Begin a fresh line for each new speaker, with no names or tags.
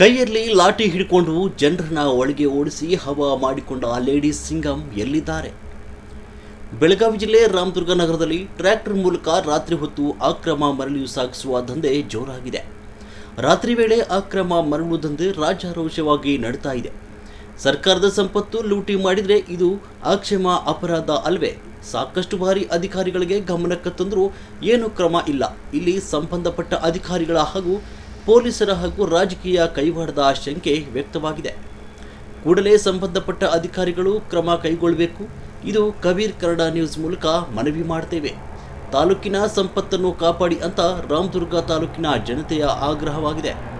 ಕೈಯಲ್ಲಿ ಲಾಠಿ ಹಿಡ್ಕೊಂಡು ಜನರನ್ನ ಒಳಗೆ ಓಡಿಸಿ ಹವಾ ಮಾಡಿಕೊಂಡ ಆ ಲೇಡಿ ಸಿಂಗಂ ಎಲ್ಲಿದ್ದಾರೆ? ಬೆಳಗಾವಿ ಜಿಲ್ಲೆ ರಾಮದುರ್ಗ ನಗರದಲ್ಲಿ ಟ್ರ್ಯಾಕ್ಟರ್ ಮೂಲಕ ರಾತ್ರಿ ಹೊತ್ತು ಅಕ್ರಮ ಮರಳು ಸಾಗಿಸುವ ದಂಧೆ ಜೋರಾಗಿದೆ. ರಾತ್ರಿ ವೇಳೆ ಅಕ್ರಮ ಮರಳು ದಂಧೆ ರಾಜಾರೋಷವಾಗಿ ನಡೀತಾ ಇದೆ. ಸರ್ಕಾರದ ಸಂಪತ್ತು ಲೂಟಿ ಮಾಡಿದರೆ ಇದು ಅಕ್ಷಮ ಅಪರಾಧ ಅಲ್ವೇ? ಸಾಕಷ್ಟು ಬಾರಿ ಅಧಿಕಾರಿಗಳಿಗೆ ಗಮನಕ್ಕೆ ತಂದರೂ ಏನು ಕ್ರಮ ಇಲ್ಲ. ಇಲ್ಲಿ ಸಂಬಂಧಪಟ್ಟ ಅಧಿಕಾರಿಗಳ ಹಾಗೂ ಪೊಲೀಸರ ಹಾಗೂ ರಾಜಕೀಯ ಕೈವಾಡದ ಆಶಂಕೆ ವ್ಯಕ್ತವಾಗಿದೆ. ಕೂಡಲೇ ಸಂಬಂಧಪಟ್ಟ ಅಧಿಕಾರಿಗಳು ಕ್ರಮ ಕೈಗೊಳ್ಳಬೇಕು. ಇದು ಕಬೀರ್ ಕನ್ನಡ ನ್ಯೂಸ್ ಮೂಲಕ ಮನವಿ ಮಾಡ್ತೇವೆ. ತಾಲೂಕಿನ ಸಂಪತ್ತನ್ನು ಕಾಪಾಡಿ ಅಂತ ರಾಮದುರ್ಗ ತಾಲೂಕಿನ ಜನತೆಯ ಆಗ್ರಹವಾಗಿದೆ.